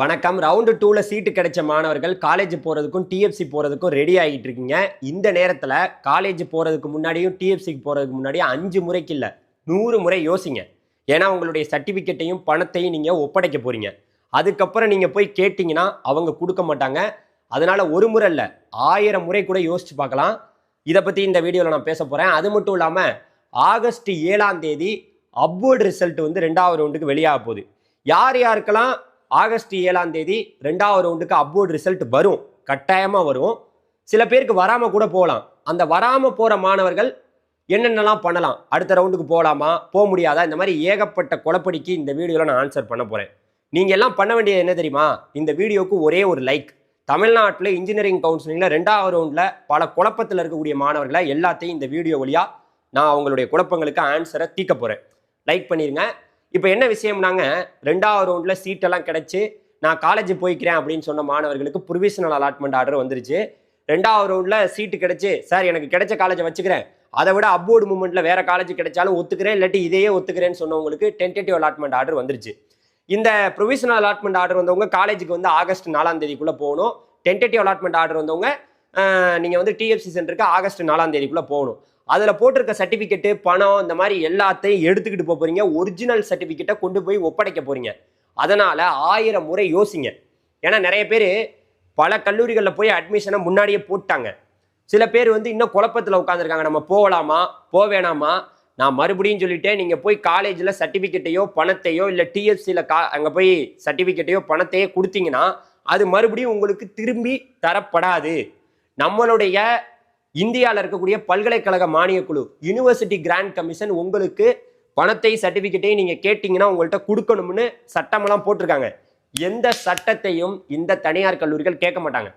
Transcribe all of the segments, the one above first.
வணக்கம். ரவுண்டு டூவில் சீட்டு கிடைச்ச மாணவர்கள் காலேஜ் போகிறதுக்கும் டிஎஃப்சி போகிறதுக்கும் ரெடி ஆகிட்டு இருக்கீங்க. இந்த நேரத்தில் காலேஜ் போகிறதுக்கு முன்னாடியும் டிஎஃப்சிக்கு போகிறதுக்கு முன்னாடியும் அஞ்சு முறைக்கு இல்லை நூறு முறை யோசிங்க. ஏன்னா உங்களுடைய சர்டிஃபிகேட்டையும் பணத்தையும் நீங்கள் ஒப்படைக்க போகிறீங்க அதுக்கப்புறம் நீங்கள் போய் கேட்டிங்கன்னா அவங்க கொடுக்க மாட்டாங்க. அதனால் ஒரு முறை இல்லை ஆயிரம் முறை கூட யோசிச்சு பார்க்கலாம். இதை பற்றி இந்த வீடியோவில் நான் பேச போகிறேன் அது மட்டும் இல்லாமல் ஆகஸ்ட் ஏழாம் தேதி அப்வர்டு ரிசல்ட் வந்து ரெண்டாவது ரவுண்டுக்கு வெளியாக போகுது. யார் யாருக்கெல்லாம் ஆகஸ்ட் ஏழாம் தேதி ரெண்டாவது ரவுண்டுக்கு அப்வர்ட் ரிசல்ட் வரும். கட்டாயமாக வரும். சில பேருக்கு வராமல் கூட போகலாம். அந்த வராமல் போகிற மாணவர்கள் என்னென்னலாம் பண்ணலாம்? அடுத்த ரவுண்டுக்கு போகலாமா? போக முடியாதா? இந்த மாதிரி ஏகப்பட்ட குழப்படிக்கு இந்த வீடியோவில் நான் ஆன்சர் பண்ண போகிறேன் நீங்கள் எல்லாம் பண்ண வேண்டியது என்ன தெரியுமா? இந்த வீடியோவுக்கு ஒரே ஒரு லைக் தமிழ்நாட்டில் இன்ஜினியரிங் கவுன்சிலிங்கில் ரெண்டாவது ரவுண்டில் பல குழப்பத்தில் இருக்கக்கூடிய மாணவர்களை எல்லாத்தையும் இந்த வீடியோ வழியாக நான் அவங்களுடைய குழப்பங்களுக்கு ஆன்சரை தீக்க போகிறேன் லைக் பண்ணிடுங்க இப்போ என்ன விஷயம்னாங்க ரெண்டாவது ரவுண்டில் சீட்டெல்லாம் கிடச்சி நான் காலேஜ் போய்க்கிறேன் அப்படின்னு சொன்ன மாணவர்களுக்கு ப்ரொவிஷனல் அலாட்மெண்ட் ஆர்டர் வந்துருச்சு. ரெண்டாவது ரவுண்டில் சீட்டு கிடச்சி சார் எனக்கு கிடைச்ச காலேஜை வச்சுக்கிறேன். அதை விட அப்போர்டு மூமெண்ட்டில் வேறு காலேஜ் கிடைச்சாலும் ஒத்துக்கிறேன் இல்லாட்டி இதையே ஒத்துக்கிறேன்னு சொன்னவங்களுக்கு டென்டேட்டிவ் அலாட்மெண்ட் ஆர்டர் வந்துருச்சு. இந்த ப்ரொவிஷனல் அலாட்மெண்ட் ஆர்டர் வந்தவங்க காலேஜுக்கு வந்து ஆகஸ்ட் நாலாம் தேதிக்குள்ளே போகணும். டென்டேட்டிவ் அலாட்மெண்ட் ஆர்டர் வந்தவங்க நீங்கள் வந்து டிஎஃப்சி சென்டருக்கு ஆகஸ்ட் நாலாம் தேதிக்குள்ளே போகணும். அதில் போட்டிருக்க சர்டிஃபிகேட்டு பணம் இந்த மாதிரி எல்லாத்தையும் எடுத்துக்கிட்டு போக போகிறீங்க ஒரிஜினல் சர்டிஃபிகேட்டை கொண்டு போய் ஒப்படைக்க போகிறீங்க அதனால் ஆயிரம் முறை யோசிங்க. ஏன்னா நிறைய பேர் பல கல்லூரிகளில் போய் அட்மிஷனை முன்னாடியே போட்டாங்க. சில பேர் வந்து இன்னும் குழப்பத்தில் உட்காந்துருக்காங்க நம்ம போகலாமா? போக வேணாமா? நான் மறுபடியும் சொல்லிட்டேன். நீங்கள் போய் காலேஜில் சர்டிஃபிகேட்டையோ பணத்தையோ இல்லை டிஎஃப்சியில் கா அங்கே போய் சர்டிஃபிகேட்டையோ பணத்தையோ கொடுத்தீங்கன்னா அது மறுபடியும் உங்களுக்கு திரும்பி தரப்படாது. நம்மளுடைய இந்தியாவில் இருக்கக்கூடிய பல்கலைக்கழக மானியக் குழு யூனிவர்சிட்டி கிராண்ட் கமிஷன் உங்களுக்கு பணத்தை சர்டிஃபிகேட்டையும் நீங்கள் கேட்டிங்கன்னா உங்கள்கிட்ட கொடுக்கணும்னு சட்டமெல்லாம் போட்டிருக்காங்க. எந்த சட்டத்தையும் இந்த தனியார் கல்லூரிகள் கேட்க மாட்டாங்க.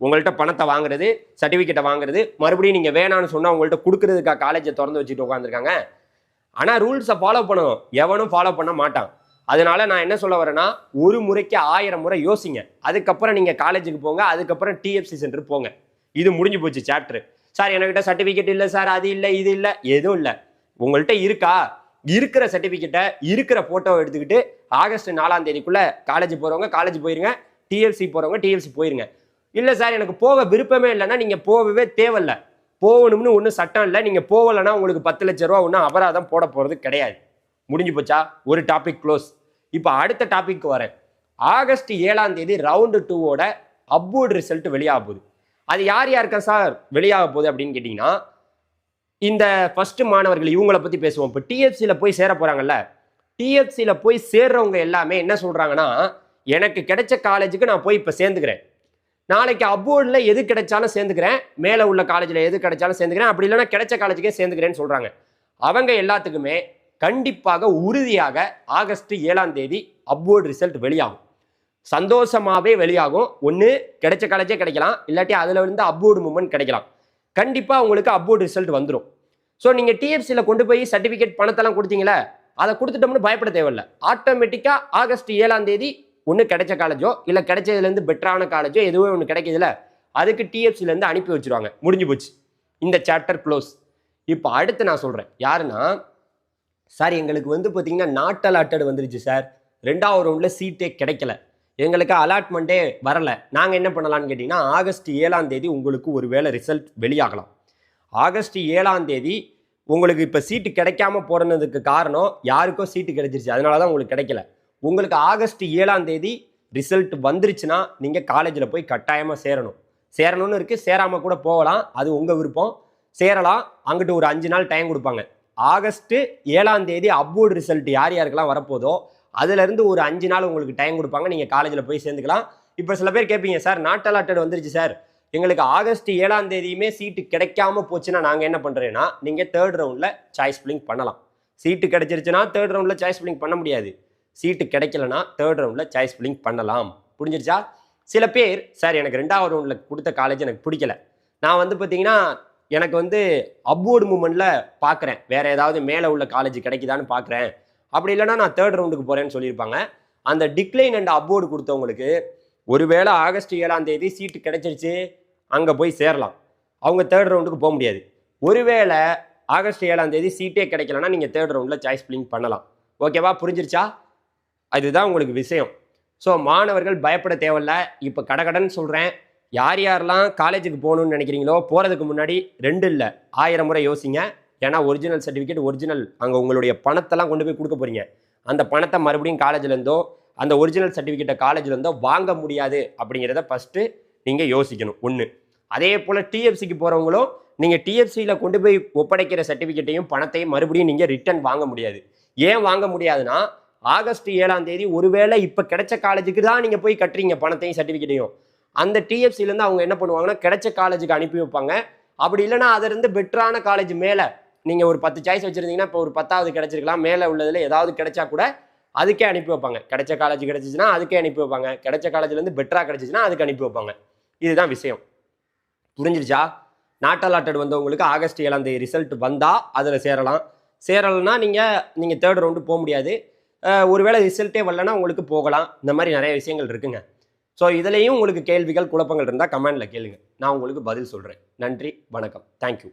உங்கள்கிட்ட பணத்தை வாங்குறது சர்டிஃபிகேட்டை வாங்குறது மறுபடியும் நீங்கள் வேணான்னு சொன்னால் உங்கள்கிட்ட கொடுக்குறதுக்காக காலேஜை திறந்து வச்சுட்டு உட்காந்துருக்காங்க ஆனால் ரூல்ஸை ஃபாலோ பண்ணணும். எவனும் ஃபாலோ பண்ண மாட்டான். அதனால நான் என்ன சொல்ல வரேன்னா ஒரு முறைக்கு ஆயிரம் முறை யோசிங்க. அதுக்கப்புறம் நீங்கள் காலேஜுக்கு போங்க அதுக்கப்புறம் டிஎஃப்சி சென்டர் போங்க. இது முடிஞ்சு போச்சு சாப்டர் சார் என்கிட்ட சர்டிஃபிகேட் இல்லை சார் அது இல்லை இது இல்லை எதுவும் இல்லை. உங்கள்கிட்ட இருக்கா? இருக்கிற சர்டிஃபிகேட்டை இருக்கிற ஃபோட்டோவை எடுத்துக்கிட்டு ஆகஸ்ட் நாலாம் தேதிக்குள்ள காலேஜ் போகிறவங்க காலேஜ் போயிருங்க. டிஎல்சி போகிறவங்க டிஎல்சி போயிருங்க. இல்லை சார் எனக்கு போக விருப்பமே இல்லைன்னா நீங்கள் போகவே தேவையில்ல. போகணும்னு ஒன்றும் சட்டம் இல்லை. நீங்கள் போகலைன்னா உங்களுக்கு பத்து லட்ச ரூபா ஒன்றும் அபராதம் போட போகிறது கிடையாது. முடிஞ்சு போச்சா? ஒரு டாபிக் க்ளோஸ் இப்போ அடுத்த டாபிக் வரேன். ஆகஸ்ட் ஏழாம் தேதி ரவுண்டு டூவோட அப்வோர்டு ரிசல்ட் வெளியாக போகுது. அது யார் யாருக்கா சார் வெளியாக போகுது அப்படின்னு கேட்டிங்கன்னா இந்த ஃபஸ்ட்டு மாணவர்கள் இவங்கள பற்றி பேசுவோம். இப்போ டிஎஃப்சியில் போய் சேர போகிறாங்கல்ல டிஎஃப்சியில் போய் சேர்றவங்க எல்லாமே என்ன சொல்கிறாங்கன்னா எனக்கு கிடைச்ச காலேஜுக்கு நான் போய் இப்போ சேர்ந்துக்கிறேன். நாளைக்கு அப்போர்டில் எது கிடைச்சாலும் சேர்ந்துக்கிறேன். மேலே உள்ள காலேஜில் எது கிடைச்சாலும் சேர்ந்துக்கிறேன். அப்படி இல்லைன்னா கிடைச்ச காலேஜுக்கே சேர்ந்துக்கிறேன்னு சொல்கிறாங்க அவங்க எல்லாத்துக்குமே கண்டிப்பாக உறுதியாக ஆகஸ்ட் ஏழாம் தேதி அப்வோர்ட் ரிசல்ட் வெளியாகும். சந்தோஷமாகவே வெளியாகும். ஒன்று கிடைச்ச காலேஜே கிடைக்கலாம். இல்லாட்டி அதில் இருந்து அப்வோர்டு மூமெண்ட் கிடைக்கலாம். கண்டிப்பாக உங்களுக்கு அப்வோர்டு ரிசல்ட் வந்துடும் ஸோ நீங்கள் டிஎஃப்சியில் கொண்டு போய் சர்டிஃபிகேட் பணத்தெல்லாம் கொடுத்தீங்களே அதை கொடுத்துட்டோம்னு பயப்பட தேவையில்ல. ஆட்டோமேட்டிக்காக ஆகஸ்ட் ஏழாம் தேதி ஒன்று கிடைச்ச காலேஜோ இல்லை கிடைச்சதுலேருந்து பெட்டரான காலேஜோ எதுவும் ஒன்று கிடைக்குதுல அதுக்கு டிஎஃப்சிலேருந்து அனுப்பி வச்சிருவாங்க. முடிஞ்சு போச்சு. இந்த சாப்டர் க்ளோஸ் இப்போ அடுத்து நான் சொல்கிறேன் யாருன்னா சார் எங்களுக்கு வந்து பார்த்தீங்கன்னா நாட் அலாட்டட் வந்துருச்சு சார். ரெண்டாவது ரவுண்டில் சீட்டே கிடைக்கல. எங்களுக்கு அலாட்மெண்ட்டே வரல. நாங்கள் என்ன பண்ணலான்னு கேட்டிங்கன்னா ஆகஸ்ட் ஏழாம் தேதி உங்களுக்கு ஒரு வேளை ரிசல்ட் வெளியாகலாம். ஆகஸ்ட் ஏழாம் தேதி உங்களுக்கு இப்போ சீட்டு கிடைக்காம போகிறதுக்கு காரணம் யாருக்கோ சீட்டு கிடைச்சிருச்சு. அதனால தான் உங்களுக்கு கிடைக்கல. உங்களுக்கு ஆகஸ்ட் ஏழாம் தேதி ரிசல்ட் வந்துருச்சுன்னா நீங்கள் காலேஜில் போய் கட்டாயமாக சேரணும். சேரணும்னு இருக்குது சேராமல் கூட போகலாம். அது உங்கள் விருப்பம். சேரலாம். அங்கிட்டு ஒரு அஞ்சு நாள் டைம் கொடுப்பாங்க. ஆகஸ்ட்டு ஏழாம் தேதி அப்வோர்டு ரிசல்ட் யார் யாருக்கெல்லாம் வரப்போதோ அதுலேருந்து ஒரு அஞ்சு நாள் உங்களுக்கு டைம் கொடுப்பாங்க. நீங்கள் காலேஜில் போய் சேர்ந்துக்கலாம். இப்போ சில பேர் கேட்பீங்க சார் நாட் அலாட்டட் வந்துருச்சு சார். எங்களுக்கு ஆகஸ்ட் ஏழாம் தேதியுமே சீட்டு கிடைக்காம போச்சுன்னா நாங்கள் என்ன பண்ணுறேன்னா நீங்கள் தேர்ட் ரவுண்டில் சாய்ஸ் பிளிங் பண்ணலாம். சீட்டு கிடைச்சிருச்சுன்னா தேர்ட் ரவுண்டில் சாய்ஸ் பிளிங் பண்ண முடியாது. சீட்டு கிடைக்கலனா தேர்ட் ரவுண்டில் சாய்ஸ் பிளிங் பண்ணலாம். புரிஞ்சிருச்சா? சில பேர் சார் எனக்கு ரெண்டாவது ரவுண்டில் கொடுத்த காலேஜ் எனக்கு பிடிக்கல. நான் வந்து பார்த்தீங்கன்னா எனக்கு வந்து அப்வோர்டு மூமெண்ட்டில் பார்க்குறேன் வேறு ஏதாவது மேலே உள்ள காலேஜ் கிடைக்குதான்னு பார்க்குறேன் அப்படி இல்லைன்னா நான் தேர்ட் ரவுண்டுக்கு போகிறேன்னு சொல்லியிருப்பாங்க. அந்த டிக்ளைன் அண்ட் அப்வோர்டு கொடுத்தவங்களுக்கு ஒருவேளை ஆகஸ்ட் ஏழாம் தேதி சீட்டு கிடைச்சிருச்சு அங்கே போய் சேரலாம். அவங்க தேர்ட் ரவுண்டுக்கு போக முடியாது. ஒருவேளை ஆகஸ்ட் ஏழாம் தேதி சீட்டே கிடைக்கலன்னா நீங்கள் தேர்ட் ரவுண்டில் சாய்ஸ் பிளிங் பண்ணலாம். ஓகேவா புரிஞ்சிருச்சா? அதுதான் உங்களுக்கு விஷயம். ஸோ மாணவர்கள் பயப்பட தேவையில்ல. இப்போ கடகடன் சொல்கிறேன் யார் யாரெல்லாம் காலேஜுக்கு போகணும்னு நினைக்கிறீங்களோ போகிறதுக்கு முன்னாடி ரெண்டு இல்லை. ஆயிரம் முறை யோசிங்க. ஏன்னா ஒரிஜினல் சர்டிஃபிகேட் ஒரிஜினல் அங்கே உங்களுடைய பணத்தெல்லாம் கொண்டு போய் கொடுக்க போகிறீங்க அந்த பணத்தை மறுபடியும் காலேஜ்லேருந்தோ அந்த ஒரிஜினல் சர்டிஃபிகேட்டை காலேஜ்லேருந்தோ வாங்க முடியாது அப்படிங்கிறத ஃபஸ்ட்டு நீங்கள் யோசிக்கணும். ஒன்று அதே போல் டிஎஃப்சிக்கு போகிறவங்களும் நீங்கள் டிஎஃப்சியில் கொண்டு போய் ஒப்படைக்கிற சர்டிஃபிகேட்டையும் பணத்தையும் மறுபடியும் நீங்கள் ரிட்டர்ன் வாங்க முடியாது. ஏன் வாங்க முடியாதுன்னா ஆகஸ்ட் ஏழாம் தேதி ஒருவேளை இப்போ கிடைச்ச காலேஜுக்கு தான் நீங்கள் போய் கட்டுறீங்க பணத்தையும் சர்டிஃபிகேட்டையும் அந்த டிஎஃப்சிலேருந்து அவங்க என்ன பண்ணுவாங்கன்னா கிடைச்ச காலேஜுக்கு அனுப்பி வைப்பாங்க. அப்படி இல்லைன்னா அதிலிருந்து பெட்டரான காலேஜ் மேலே நீங்கள் ஒரு பத்து சாய்ஸ் வச்சுருந்தீங்கன்னா இப்போ ஒரு பத்தாவது கிடைச்சிருக்கலாம். மேலே உள்ளதில் ஏதாவது கிடைச்சா கூட அதுக்கே அனுப்பி வைப்பாங்க. கிடைச்ச காலேஜ் கிடைச்சிச்சுன்னா அதுக்கே அனுப்பி வைப்பாங்க. கிடைச்ச காலேஜ்லேருந்து பெட்டராக கிடைச்சிச்சுன்னா அதுக்கு அனுப்பி வைப்பாங்க. இதுதான் விஷயம். புரிஞ்சிருச்சா? நாட் அலாட்டட் வந்தவங்களுக்கு ஆகஸ்ட் ஏழாம் தேதி ரிசல்ட் வந்தால் அதில் சேரலாம். சேரலைன்னா நீங்கள் நீங்கள் தேர்ட் ரவுண்டு போக முடியாது. ஒருவேளை ரிசல்ட்டே வரலன்னா உங்களுக்கு போகலாம். இந்த மாதிரி நிறைய விஷயங்கள் இருக்குங்க. ஸோ இதுலேயும் உங்களுக்கு கேள்விகள் குழப்பங்கள் இருந்தால் கமெண்டில் கேளுங்க. நான் உங்களுக்கு பதில் சொல்கிறேன் நன்றி வணக்கம். தேங்க்யூ